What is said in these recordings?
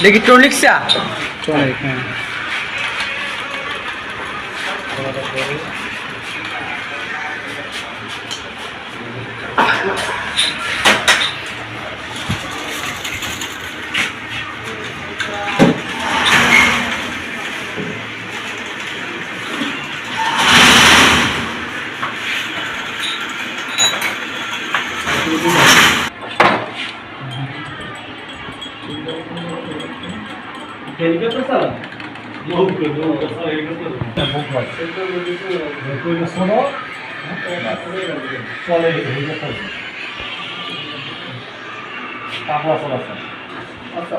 Electronics या Thank you. Helicopter চলে helicopter কাপড় চলাচল আচ্ছা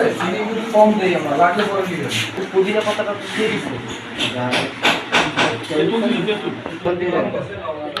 আছে চিনি কিন্তু কম দেই আমরা লাগলে পরে দিই পুদিনা পাতাটা দিয়ে দিচ্ছি